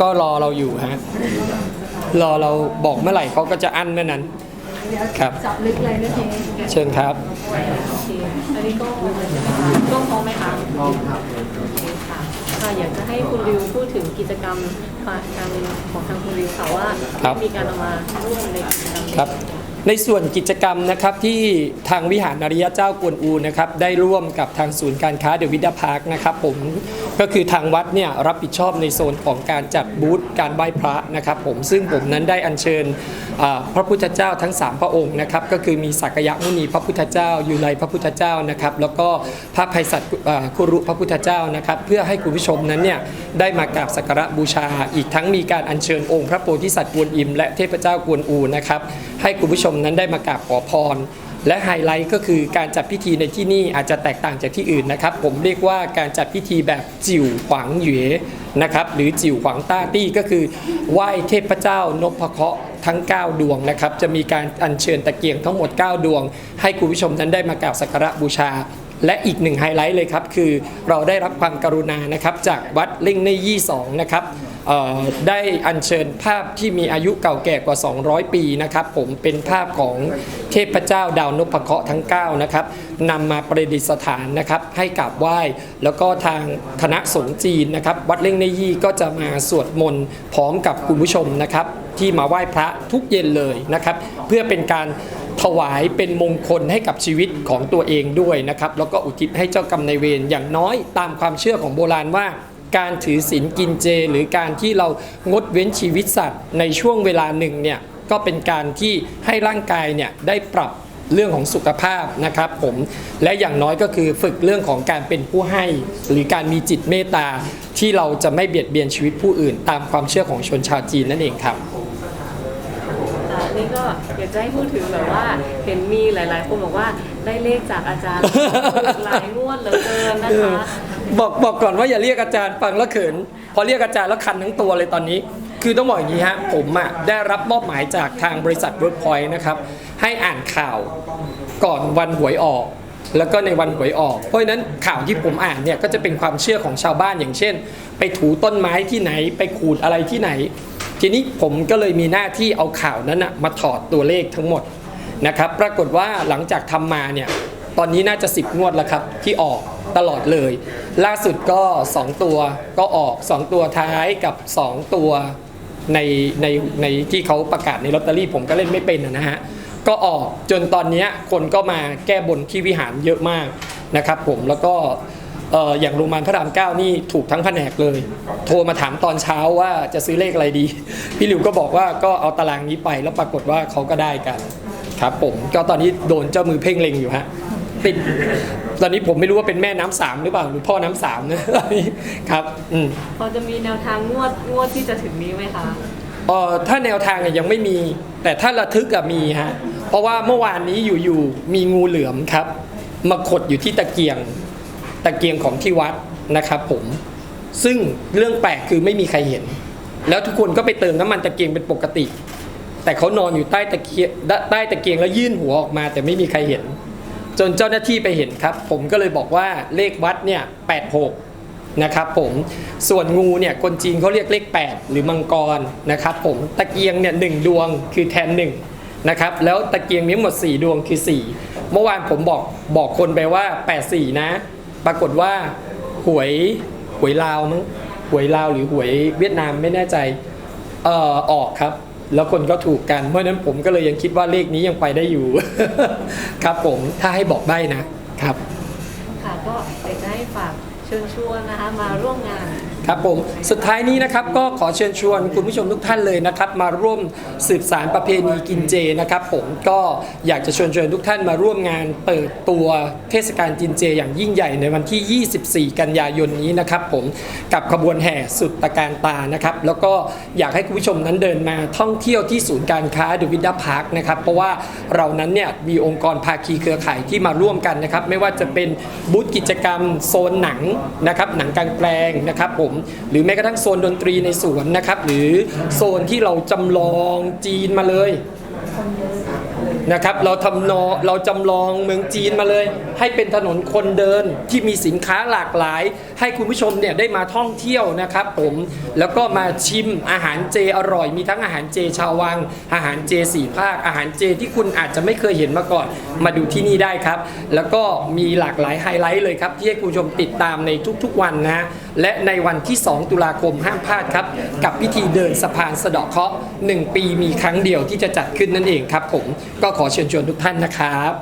ก็รอเราอยู่ฮะรอเราบอกเมื่อไหร่เขาก็จะอั้นเมื่อนั้น ครับจับลึกเลยนะทีเชิญครับโอเคอันนี้ก็ต้องพร้อมไหมคะพร้อมครับโอเคค่ะค่ะอยากจะให้คุณริวพูดถึงกิจกรรมการของทางคุณริวค่ะว่าครับมีการเอามาร่วมในกิจกรรมครับ ในส่วนกิจกรรมนะครับที่ทางวิหารอริยเจ้ากวนอูนะครับได้ร่วมกับทางศูนย์การค้าเดอะวิดาพาร์คนะครับผมก็คือทางวัดเนี่ยรับผิดชอบในโซนของการจัดบูธการไหว้พระนะครับผมซึ่งผมนั้นได้อัญเชิญพระพุทธเจ้าทั้ง 3 พระองค์นะครับก็คือมีสักยมุนีพระพุทธเจ้าอยู่ไลพระพุทธเจ้านะครับแล้วก็พระภัยสัตว์คุรุพระพุทธเจ้านะครับเพื่อให้คุณผู้ชมนั้นเนี่ยได้มากราบสักการะบูชา อีกทั้งมีการอัญเชิญองค์ พระโพธิสัตว์กวนอิมและเทพเจ้ากวนอูนะครับให้คุณผู้ชมนั้นได้มากราบขอพร และไฮไลท์ก็คือการจัดพิธีในที่นี่อาจจะแตกต่างจากที่อื่นนะครับ ผมเรียกว่าการจัดพิธีแบบจิ๋วขวางเหยนะครับหรือจิ๋วขวางต้าตี้ก็คือไหว้เทพเจ้านพเคราะห์ทั้ง 9 ดวงนะครับ จะมีการอัญเชิญตะเกียงทั้งหมด 9 ดวง ให้คุณผู้ชมนั้นได้มากราบสักการะบูชาและอีกหนึ่งไฮไลท์เลยครับ คือเราได้รับความกรุณานะครับ จากวัดเล่งในยี่สองนะครับ ได้อัญเชิญภาพที่มีอายุเก่าแก่กว่า 200 ปีนะครับผมเป็นภาพของเทพเจ้าดาวนพเคราะห์ทั้ง 9 นะครับนำมาประดิษฐานนะครับให้กราบไหว้ แล้วก็ทางคณะสงฆ์จีนนะครับ วัดเล่งในยี่ก็จะมาสวดมนต์พร้อมกับคุณผู้ชมนะครับ ที่มาไหว้พระทุกเย็นเลยนะครับ เพื่อเป็นการถวายเป็นมงคลให้กับชีวิตของตัวเองด้วยนะครับ แล้วก็อุทิศให้เจ้ากรรมนายเวรอย่างน้อยตามความเชื่อของโบราณว่า การถือศีลกินเจ หรือการที่เรางดเว้นชีวิตสัตว์ในช่วงเวลาหนึ่งเนี่ยก็เป็นการที่ให้ร่างกายเนี่ยได้ปรับเรื่องของสุขภาพนะครับผมและอย่างน้อยก็คือฝึกเรื่องของการเป็นผู้ให้ หรือการมีจิตเมตตาที่เราจะไม่เบียดเบียนชีวิตผู้อื่น ตามความเชื่อของชนชาวจีนนั่นเองครับค่ะนี่ก็อยากจะให้พูดถึงแบบว่าเห็นมีหลาย ๆ คนบอกว่าได้เลขจากอาจารย์หลายงวดเหลือเกินนะคะ บอกบอกก่อนว่าอย่าเรียกอาจารย์ฟังแล้วเขิน พอเรียกอาจารย์แล้วคันทั้งตัวเลยตอนนี้ คือต้องบอกอย่างนี้ฮะผมอะได้รับมอบหมายจากทางบริษัท Workpoint นะครับ ให้อ่านข่าวก่อนวันหวยออก แล้วก็ในวันหวยออก เพราะฉะนั้นข่าวที่ผมอ่านเนี่ยก็จะเป็นความเชื่อของชาวบ้านอย่างเช่น ไปถูต้นไม้ที่ไหนไปขูดอะไรที่ไหน ทีนี้ผมก็เลยมีหน้าที่เอาข่าวนั้นนะมาถอดตัวเลขทั้งหมดนะครับ ปรากฏว่าหลังจากทำมาเนี่ยตอนนี้น่าจะ 10 งวดแล้วครับที่ออก ตลอดเลย ล่าสุดก็ 2 ตัวก็ออก 2 ตัวท้ายกับ 2 ตัวในในในที่เขาประกาศในลอตเตอรี่ ผมก็เล่นไม่เป็นนะฮะก็ออกจนตอนนี้คนก็มาแก้บนที่วิหารเยอะมากนะครับผมแล้วก็เอ่ออย่างโรงพยาบาลพระรามเก้านี่ถูกทั้งแผนกเลย โทรมาถามตอนเช้าว่าจะซื้อเลขอะไรดี พี่หลิวก็บอกว่าก็เอาตารางนี้ไปแล้วปรากฏว่าเขาก็ได้กันครับผมก็ตอนนี้โดนเจ้ามือเพ่งเล็งอยู่ฮะ ติด ตอนนี้ผมไม่รู้ว่าเป็นแม่น้ำสามหรือเปล่าหรือพ่อน้ำสามนะตอนนี้ครับอืม พอจะมีแนวทางงวดงวดที่จะถึงนี้ไหมคะ เอ่อถ้าแนวทางอะยังไม่มี แต่ถ้าระทึกอะมีฮะเพราะว่าเมื่อวานนี้อยู่ๆมีงูเหลือมครับ มาขดอยู่ที่ตะเกียงตะเกียงของที่วัดนะครับผมซึ่งเรื่องแปลกคือไม่มีใครเห็น แล้วทุกคนก็ไปเติมน้ำมันตะเกียงเป็นปกติ แต่เขานอนอยู่ใต้ตะเกียงใต้ตะเกียงแล้วยื่นหัวออกมา แต่ไม่มีใครเห็น จนเจ้าหน้าที่ไปเห็นครับ ผมก็เลยบอกว่าเลขวัดเนี่ย86นะครับผมส่วนงูเนี่ยคนจีนเขาเรียกเลข 8 หรือมังกรนะครับผมตะเกียงเนี่ยหดวงคือแทนหนึ่งนะครับแล้วตะเกียงมีทั้งหมด 4 ดวงคือ 4 เมื่อวานผมบอกบอกคนไปว่า 84 นะ ปรากฏว่าหวยหวยลาวมั้งหวยลาวหรือหวยเวียดนามไม่แน่ใจเอ่อออกครับ แล้วคนก็ถูกกัน เพราะนั้นผมก็เลยยังคิดว่าเลขนี้ยังไปได้อยู่ ครับผมถ้าให้บอกได้นะครับ ค่ะก็อยากจะให้ฝากเชิญชวนนะคะมาร่วมงาน ครับผมสุดท้ายนี้นะครับก็ขอเชิญชวนคุณผู้ชมทุกท่านเลยนะครับมาร่วมสืบสารประเพณีกินเจนะครับ ผมก็อยากจะชิญชวนทุกท่านมาร่วมงานเปิดตัวเทศกาลกินเจ อย่างยิ่งใหญ่ในวันที่ 24 กันยายนนี้นะครับ ผมกับขบวนแห่สุดตะการตานะครับ แล้วก็อยากให้คุณผู้ชมนั้นเดินมาท่องเที่ยวที่ศูนย์การค้าดูวิดาพาร์คนะครับเพราะว่าเรานั้นเนี่ยมีองค์กรภาคีเครือข่ายที่มาร่วมกันนะครับ ไม่ว่าจะเป็นบูธกิจกรรมโซนหนังนะครับหนังกลางแปลงนะครับผมหรือแม้กระทั่งโซนดนตรีในสวนนะครับ หรือโซนที่เราจำลองจีนมาเลยนะครับเราทำนอเราจำลองเมืองจีนมาเลย ให้เป็นถนนคนเดินที่มีสินค้าหลากหลาย ให้คุณผู้ชมเนี่ยได้มาท่องเที่ยวนะครับผมแล้วก็มาชิมอาหารเจอร่อย มีทั้งอาหารเจชาววัง อาหารเจสี่ภาค อาหารเจที่คุณอาจจะไม่เคยเห็นมาก่อน มาดูที่นี่ได้ครับ แล้วก็มีหลากหลายไฮไลท์เลยครับ ที่ให้คุณผู้ชมติดตามในทุกๆวันนะ และในวันที่ 2 ตุลาคมห้ามพลาดครับ กับพิธีเดินสะพานสะเดาะเคราะห์หนึ่งปีมีครั้งเดียวที่จะจัดขึ้นนั่นเองครับผมก็ขอเชิญชวนทุกท่านนะครับ